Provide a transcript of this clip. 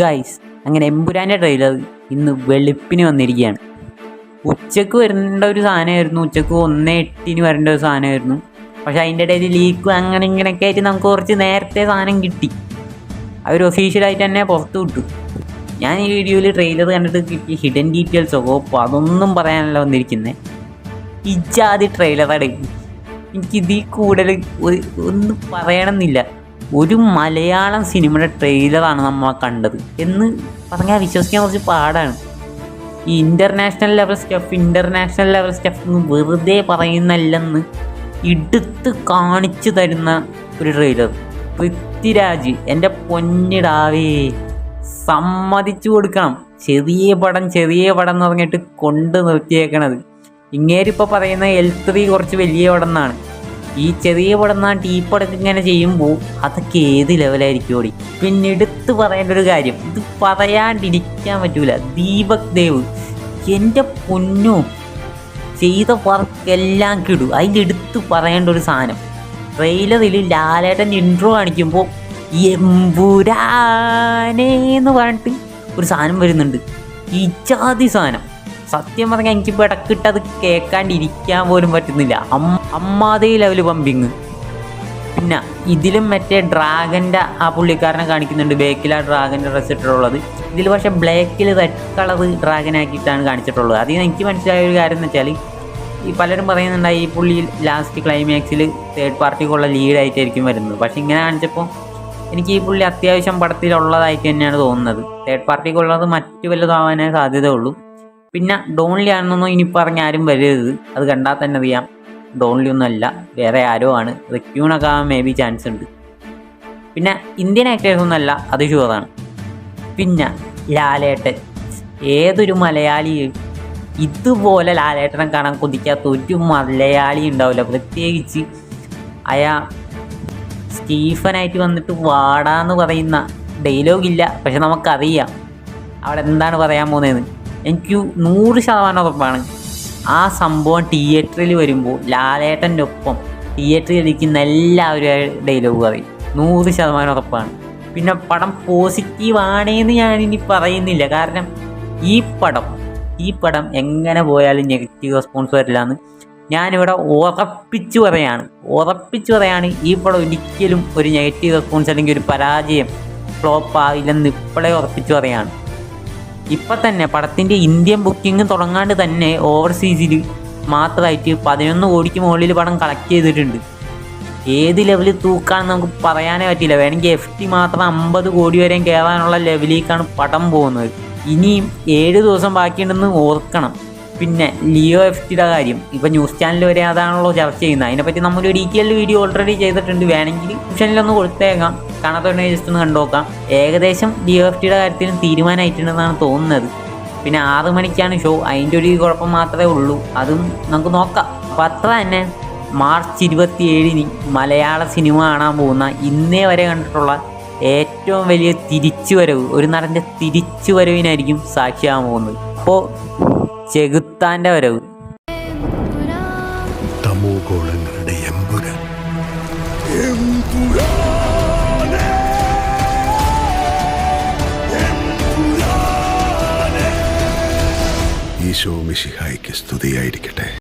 Guys അങ്ങനെ എമ്പുരാന്റെ trailer ഇന്ന് വെളുപ്പിന് വന്നിരിക്കുകയാണ്. ഉച്ചയ്ക്ക് വരേണ്ട ഒരു സാധനമായിരുന്നു. ഉച്ചയ്ക്ക് ഒന്നേ എട്ടിന് വരേണ്ട ഒരു സാധനമായിരുന്നു. പക്ഷെ അതിന്റെ ഇടയിൽ ലീക്ക് അങ്ങനെ ഇങ്ങനെയൊക്കെ ആയിട്ട് നമുക്ക് കുറച്ച് നേരത്തെ സാധനം കിട്ടി. അവർ ഒഫീഷ്യലായിട്ട് തന്നെ പുറത്തു വിട്ടു. ഞാൻ ഈ വീഡിയോയിൽ ട്രെയിലർ കണ്ടിട്ട് കിട്ടിയ ഹിഡൻ ഡീറ്റെയിൽസൊക്കെ അപ്പോൾ അതൊന്നും പറയാനല്ല വന്നിരിക്കുന്നത് ഇജാതി ട്രെയിലറാണ് എനിക്ക് ഇതിൽ കൂടുതൽ ഒന്നും പറയണമെന്നില്ല. ഒരു മലയാളം സിനിമയുടെ ട്രെയിലറാണ് നമ്മൾ കണ്ടത് എന്ന് പറഞ്ഞാൽ വിശ്വസിക്കാൻ കുറച്ച് പാടാണ്. ഈ international level stuff international level stuff എന്ന് വെറുതെ പറയുന്നല്ലെന്ന് എടുത്ത് കാണിച്ചു തരുന്ന ഒരു ട്രെയിലർ പൃഥ്വിരാജ് എന്റെ പൊന്നിടാവേ സമ്മതിച്ചു കൊടുക്കണം. ചെറിയ പടം ചെറിയ പടം എന്ന് പറഞ്ഞിട്ട് കൊണ്ട് നിർത്തിയേക്കണത്. ഇങ്ങേരിപ്പോൾ പറയുന്ന എൽ ത്രീ കുറച്ച് വലിയ പടം എന്നാണ്. ഈ ചെറിയ പടം എന്നാ ടീ പടം ഇങ്ങനെ ചെയ്യുമ്പോൾ അതൊക്കെ ഏത് ലെവലായിരിക്കും ഓടി? പിന്നെ എടുത്ത് പറയേണ്ട ഒരു കാര്യം ഇത് പറയാണ്ടിരിക്കാൻ പറ്റൂല. ദീപക് ദേവ് എന്റെ പൊന്നു ചെയ്ത വർക്കെല്ലാം കിടും. അതിലെടുത്ത് പറയേണ്ട ഒരു സാധനം. ട്രെയിലറിൽ ലാലേട്ടൻ ഇൻട്രോ കാണിക്കുമ്പോൾ എമ്പുരാനേ എന്ന് പറഞ്ഞിട്ട് ഒരു സാധനം വരുന്നുണ്ട്. ഈ ജാതി സാധനം. സത്യം പറഞ്ഞാൽ എനിക്കിപ്പോൾ ഇടക്കിട്ട് അത് കേൾക്കാണ്ടിരിക്കാൻ പോലും പറ്റുന്നില്ല. അമ്മാതേ ലെവൽ പമ്പിങ് പിന്നെ ഇതിലും മറ്റേ ഡ്രാഗന്റെ ആ പുള്ളിക്കാരനെ കാണിക്കുന്നുണ്ട്. ബേക്കിൽ ആ ഡ്രാഗന്റെ ഡ്രസ് ഇട്ടിട്ടുള്ളത്. ഇതിൽ പക്ഷേ ബ്ലാക്കിൽ റെഡ് കളർ ഡ്രാഗൻ ആക്കിയിട്ടാണ് കാണിച്ചിട്ടുള്ളത്. അതിൽ എനിക്ക് മനസ്സിലായ ഒരു കാര്യം എന്ന് വെച്ചാൽ ഈ പലരും പറയുന്നുണ്ടായി ഈ പുള്ളി ലാസ്റ്റ് ക്ലൈമാക്സിൽ തേർഡ് പാർട്ടിക്കുള്ള ലീഡായിട്ടായിരിക്കും വരുന്നത്. പക്ഷേ ഇങ്ങനെ കാണിച്ചപ്പോൾ എനിക്ക് ഈ പുള്ളി അത്യാവശ്യം പടത്തിലുള്ളതായിട്ട് തന്നെയാണ് തോന്നുന്നത്. തേർഡ് പാർട്ടിക്കുള്ളത് മറ്റു വല്ലതും ആവാനേ സാധ്യതയുള്ളൂ. പിന്നെ ഡോൺലി ആണെന്നൊന്നും ഇനി പറഞ്ഞ ആരും വരരുത്. അത് കണ്ടാൽ തന്നെ അറിയാം. ഡോൺലി ഒന്നും അല്ല വേറെ ആരോ ആണ്. റിക്യൂണൊക്കെ ആവാൻ മേ ബി ചാൻസ് ഉണ്ട്. പിന്നെ ഇന്ത്യൻ ആക്ടേഴ്സ് ഒന്നല്ല അത് ഷുവറാണ് പിന്നെ ലാലേട്ടൻ. ഏതൊരു മലയാളി ഇതുപോലെ ലാലേട്ടനെ കാണാൻ കൊതിക്കാത്ത ഒരു മലയാളി ഉണ്ടാവില്ല. പ്രത്യേകിച്ച് അയാ സ്റ്റീഫനായിട്ട് വന്നിട്ട് വാടാന്ന് പറയുന്ന ഡയലോഗില്ല പക്ഷെ നമുക്കറിയാം. അവിടെ എന്താണ് പറയാൻ പോകുന്നതെന്ന്. എനിക്ക് നൂറ് ശതമാനം ഉറപ്പാണ്. ആ സംഭവം തിയേറ്ററിൽ വരുമ്പോൾ ലാലേട്ടന്റെ ഒപ്പം തിയേറ്ററിൽ ഇരിക്കുന്ന എല്ലാവരും ഡയലോഗ് പറയും. നൂറ് ശതമാനം ഉറപ്പാണ്. പിന്നെ പടം പോസിറ്റീവ് ആണേന്ന് ഞാനിനി പറയുന്നില്ല. കാരണം ഈ പടം ഈ പടം എങ്ങനെ പോയാലും നെഗറ്റീവ് റെസ്പോൺസ് വരില്ല എന്ന് ഞാനിവിടെ ഉറപ്പിച്ചു പറയാണ്. ഉറപ്പിച്ചു പറയാണ് ഈ പടം ഒരിക്കലും ഒരു നെഗറ്റീവ് റെസ്പോൺസ് അല്ലെങ്കിൽ ഒരു പരാജയം ഫ്ലോപ്പ് ആയില്ലെന്ന് ഇപ്പോഴേ ഉറപ്പിച്ചു പറയാണ്. ഇപ്പം തന്നെ പടത്തിന്റെ ഇന്ത്യൻ ബുക്കിംഗ് തുടങ്ങാണ്ട് തന്നെ ഓവർസീസിൽ മാത്രമായിട്ട് പതിനൊന്ന് കോടിക്ക് മുകളിൽ പടം കളക്ട് ചെയ്തിട്ടുണ്ട്. ഏത് ലെവലിൽ തൂക്കാന്ന് നമുക്ക് പറയാനേ പറ്റില്ല. വേണമെങ്കിൽ എഫ് ടി മാത്രം അമ്പത് കോടി വരെയും കയറാനുള്ള ലെവലിലേക്കാണ് പടം പോകുന്നത്. ഇനിയും ഏഴ് ദിവസം ബാക്കിയുണ്ടെന്ന് ഓർക്കണം. പിന്നെ ലിയോ എഫ് ടിയുടെ കാര്യം. ഇപ്പോൾ ന്യൂസ് ചാനൽ വരെ അതാണല്ലോ ചർച്ച ചെയ്യുന്നത്. അതിനെപ്പറ്റി നമ്മൾ ഒരു ഡീറ്റെയിൽ വീഡിയോ ഓൾറെഡി ചെയ്തിട്ടുണ്ട്. വേണമെങ്കിൽ ഡിസ്ക്രിപ്ഷനിലൊന്ന് കൊടുത്തേക്കാം. കാണാത്തോടെ ജസ്റ്റ് ഒന്ന് കണ്ടുനോക്കാം ഏകദേശം ലിയോ എഫ് ടിയുടെ കാര്യത്തിലും തീരുമാനമായിട്ടുണ്ടെന്നാണ് തോന്നുന്നത്. പിന്നെ ആറ് മണിക്കാണ് ഷോ അതിന്റെ ഒരു കുഴപ്പം മാത്രമേ ഉള്ളൂ. അതും നമുക്ക് നോക്കാം. അപ്പോൾ അത്ര തന്നെ. മാർച്ച് ഇരുപത്തിയേഴിന് മലയാള സിനിമ കാണാൻ പോകുന്ന ഇന്നേ വരെ കണ്ടിട്ടുള്ള ഏറ്റവും വലിയ തിരിച്ചുവരവ് ഒരു നടന്റെ തിരിച്ചുവരവിനായിരിക്കും സാക്ഷിയാകാൻ പോകുന്നത്. അപ്പോൾ ചെകുത്താന്റെ വരവ്. ഈശോ മിശിഹായ്ക്ക് സ്തുതിയായിരിക്കട്ടെ.